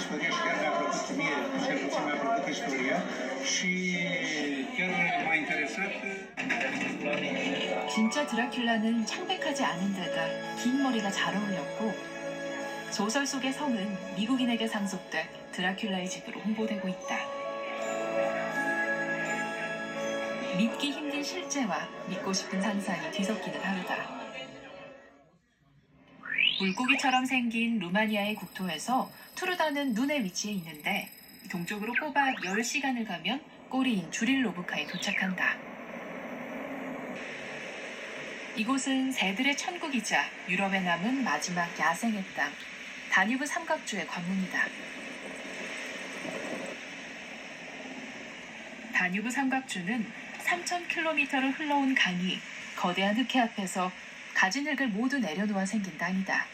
istoria și chiar mi-a plăcut mie, cel puțin mi-a plăcut istoria și chiar m-a interesat 진짜 드라큘라는 창백하지 않은 데다 긴 머리가 잘 어울렸고 소설 속의 성은 미국인에게 상속돼 드라큘라의 집으로 홍보되고 있다. 믿기 힘든 실제와 믿고 싶은 상상이 뒤섞이는. 물고기처럼 생긴 루마니아의 국토에서 투르다는 눈에 위치해 있는데 동쪽으로 꼬박 10시간을 가면 꼬리인 주릴로브카에 도착한다. 이곳은 새들의 천국이자 유럽에 남은 마지막 야생의 땅, 다뉴브 삼각주의 관문이다. 다뉴브 삼각주는 3,000km를 흘러온 강이 거대한 흑해 앞에서 가진 흙을 모두 내려놓아 생긴 땅이다.